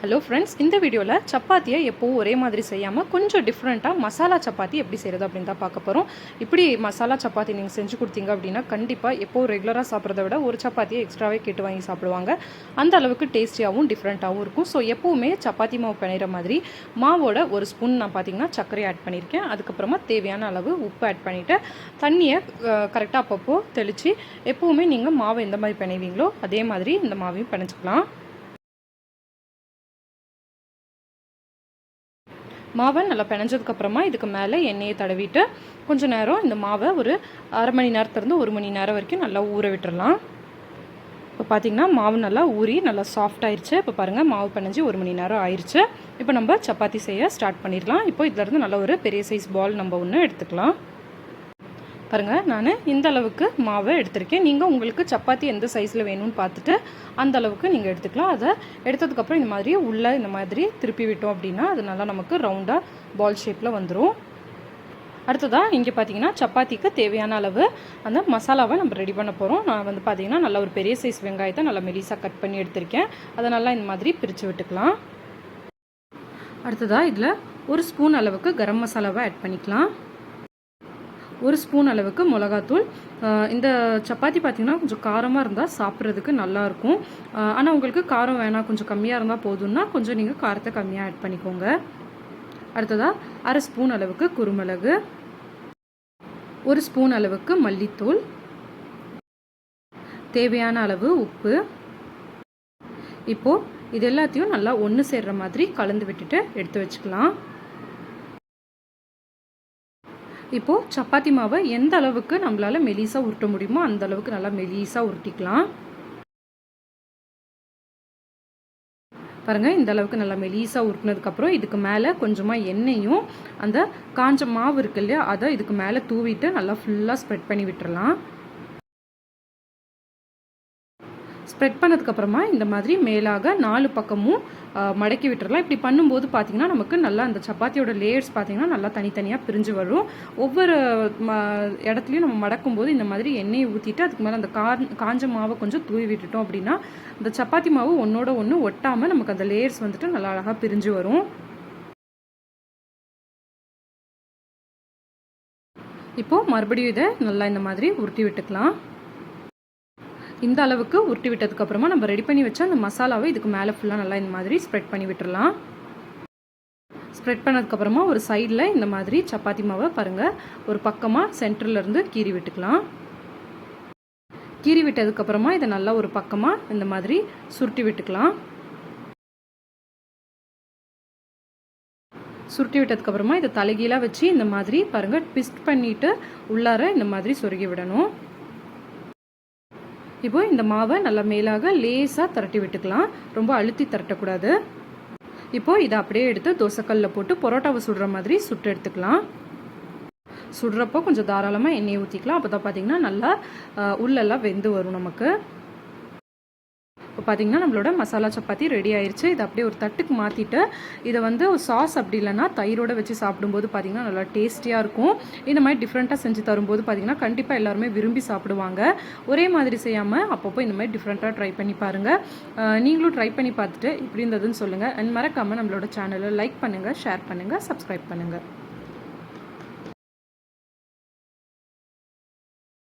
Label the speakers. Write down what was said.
Speaker 1: Hello friends இந்த வீடியோவில் சப்பாத்தியை எப்போவும் ஒரே மாதிரி செய்யாமல் கொஞ்சம் டிஃப்ரெண்ட்டாக மசாலா சப்பாத்தி எப்படி செய்கிறது அப்படின்னு தான் பார்க்க போகிறோம் இப்படி மசாலா சப்பாத்தி நீங்கள் செஞ்சு கொடுத்தீங்க அப்படின்னா கண்டிப்பாக எப்போவும் ரெகுலராக சாப்பிட்றத விட ஒரு சப்பாத்தியை எக்ஸ்ட்ராவே கேட்டு வாங்கி சாப்பிடுவாங்க. அந்த அளவுக்கு டேஸ்டியாகவும் டிஃப்ரெண்ட்டாகவும் இருக்கும். ஸோ எப்போவுமே சப்பாத்தி மாவு பிணைகிற மாதிரி மாவோட ஒரு ஸ்பூன் நான் பார்த்தீங்கன்னா சர்க்கரை ஆட் பண்ணியிருக்கேன். அதுக்கப்புறமா தேவையான அளவு உப்பு ஆட் பண்ணிவிட்டு தண்ணியை கரெக்டாக அப்பப்போ தெளித்து எப்போவுமே நீங்கள் மாவை எந்த மாதிரி பிணைவீங்களோ அதே மாதிரி இந்த மாவையும் பிணைச்சிக்கலாம் மாவை நல்லா பிணைஞ்சதுக்கப்புறமா இதுக்கு மேலே எண்ணெயை தடவிட்டு கொஞ்சம் நேரம் இந்த மாவை ஒரு அரை மணி நேரத்துலேருந்து ஒரு மணி நேரம் வரைக்கும் நல்லா ஊற விட்டுடலாம் இப்போ பார்த்தீங்கன்னா மாவு நல்லா ஊறி நல்லா சாஃப்ட் ஆயிடுச்சு இப்போ பாருங்கள் மாவு பிணைஞ்சி ஒரு மணி நேரம் ஆயிடுச்சு இப்போ நம்ம சப்பாத்தி செய்ய ஸ்டார்ட் பண்ணிடலாம். இப்போ இதுலேருந்து நல்ல ஒரு பெரிய சைஸ் பால் நம்ம ஒன்று எடுத்துக்கலாம். பாருங்கள் நான் இந்த அளவுக்கு மாவை எடுத்திருக்கேன். நீங்கள் உங்களுக்கு சப்பாத்தி எந்த சைஸில் வேணும்னு பார்த்துட்டு அந்த அளவுக்கு நீங்கள் எடுத்துக்கலாம். அதை எடுத்ததுக்கப்புறம் இந்த மாதிரி உள்ளே இந்த மாதிரி திருப்பி விட்டோம் அப்படின்னா அது நல்லா நமக்கு ரவுண்டாக பால் ஷேப்பில் வந்துடும் அடுத்ததாக இங்கே பார்த்தீங்கன்னா சப்பாத்திக்கு தேவையான அளவு அந்த மசாலாவை நம்ம ரெடி பண்ண போகிறோம் நான் வந்து பார்த்தீங்கன்னா நல்லா ஒரு பெரிய சைஸ் வெங்காயத்தை நல்லா மெலிசாக கட் பண்ணி எடுத்திருக்கேன். அதை நல்லா இந்த மாதிரி பிரித்து விட்டுக்கலாம். அடுத்ததாக இதில் ஒரு ஸ்பூன் அளவுக்கு கரம் மசாலாவை ஆட் பண்ணிக்கலாம். ஒரு ஸ்பூன் அளவுக்கு மிளகாத்தூள். இந்த சப்பாத்தி பார்த்திங்கன்னா கொஞ்சம் காரமாக இருந்தால் சாப்பிட்றதுக்கு நல்லாயிருக்கும் ஆனால் உங்களுக்கு காரம் வேணாம் கொஞ்சம் கம்மியாக இருந்தால் போதும்னா கொஞ்சம் நீங்கள் காரத்தை கம்மியாக ஆட் பண்ணிக்கோங்க. அடுத்ததாக அரை ஸ்பூன் அளவுக்கு குருமிளகு. ஒரு ஸ்பூன் அளவுக்கு மல்லித்தூள். தேவையான அளவு உப்பு. இப்போது இது எல்லாத்தையும் நல்லா ஒன்று சேர்கிற மாதிரி கலந்து விட்டுட்டு எடுத்து வச்சுக்கலாம். இப்போது சப்பாத்தி மாவை எந்த அளவுக்கு நம்மளால் மெலிசாக உருட்ட முடியுமோ அந்த அளவுக்கு நல்லா மெலிசாக உருட்டிக்கலாம். பாருங்கள் இந்த அளவுக்கு நல்லா மெலிசாக உருட்டினதுக்கப்புறம் இதுக்கு மேலே கொஞ்சமாக எண்ணெயும் அந்த காஞ்ச மாவு இருக்கு இல்லையா அதை இதுக்கு மேலே தூவிட்டு நல்லா ஃபுல்லாக ஸ்ப்ரெட் பண்ணி விட்டுறலாம். ஸ்ப்ரெட் பண்ணதுக்கப்புறமா இந்த மாதிரி மேலாக நாலு பக்கமும் மடக்கி விட்டுறலாம். இப்படி பண்ணும்போது பார்த்திங்கன்னா நமக்கு நல்லா அந்த சப்பாத்தியோட லேயர்ஸ் பார்த்திங்கன்னா நல்லா தனித்தனியாக பிரிஞ்சு வரும். ஒவ்வொரு ம இடத்துலையும் நம்ம மடக்கும் போது இந்த மாதிரி எண்ணெயை ஊற்றிட்டு அதுக்கு மேலே அந்த கா காஞ்ச மாவை கொஞ்சம் தூவி விட்டுட்டோம் அப்படின்னா அந்த சப்பாத்தி மாவு ஒன்றோட ஒன்று ஒட்டாமல் நமக்கு அந்த லேயர்ஸ் வந்துட்டு நல்லா அழகாக பிரிஞ்சு வரும். இப்போது மறுபடியும் இதை நல்லா இந்த மாதிரி உருட்டி விட்டுக்கலாம். இந்த அளவுக்கு உருட்டி விட்டதுக்கப்புறமா நம்ம ரெடி பண்ணி வச்ச அந்த மசாலாவை இதுக்கு மேலே ஃபுல்லாக நல்லா இந்த மாதிரி ஸ்ப்ரெட் பண்ணி விட்டுடலாம் ஸ்ப்ரெட் பண்ணதுக்கப்புறமா ஒரு சைடில் இந்த மாதிரி சப்பாத்தி மாவை பாருங்கள் ஒரு பக்கமாக சென்டர்லேருந்து கீறி விட்டுக்கலாம். கீறி விட்டதுக்கப்புறமா இதை நல்லா ஒரு பக்கமாக இந்த மாதிரி சுருட்டி விட்டுக்கலாம். சுருட்டி விட்டதுக்கப்புறமா இதை தலைகீழாக வச்சு இந்த மாதிரி பாருங்கள் ட்விஸ்ட் பண்ணிவிட்டு உள்ளார இந்த மாதிரி சொருகி விடணும். இப்போ இந்த மாவை நல்லா மேலாக லேசாக திரட்டி விட்டுக்கலாம். ரொம்ப அழுத்தி திரட்டக்கூடாது. இப்போது இதை அப்படியே எடுத்து தோசைக்கல்லில் போட்டு பரோட்டாவை சுடுற மாதிரி சுட்டு எடுத்துக்கலாம். சுடுறப்போ கொஞ்சம் தாராளமாக எண்ணெய் ஊற்றிக்கலாம் அப்போ தான் பார்த்திங்கன்னா நல்லா உள்ளெல்லாம் வெந்து வரும் நமக்கு. பார்த்தீங்கன்னா நம்மளோட மசாலா சப்பாத்தி ரெடி ஆயிடுச்சு இதை அப்படியே ஒரு தட்டுக்கு மாற்றிட்டு இதை வந்து சாஸ் அப்படி இல்லைன்னா தயிரோட வச்சு சாப்பிடும்போது பார்த்திங்கன்னா நல்லா டேஸ்டியாக இருக்கும். இந்த மாதிரி டிஃப்ரெண்ட்டாக செஞ்சு தரும்போது பார்த்திங்கன்னா கண்டிப்பாக எல்லாருமே விரும்பி சாப்பிடுவாங்க. ஒரே மாதிரி செய்யாமல் அப்பப்போ இந்த மாதிரி டிஃப்ரெண்ட்டாக ட்ரை பண்ணி பாருங்கள் நீங்களும் ட்ரை பண்ணி பார்த்துட்டு இப்படி இருந்ததுன்னு சொல்லுங்கள் அண்ட் மறக்காமல் நம்மளோட சேனலை லைக் பண்ணுங்கள் ஷேர் பண்ணுங்கள் சப்ஸ்கிரைப் பண்ணுங்கள்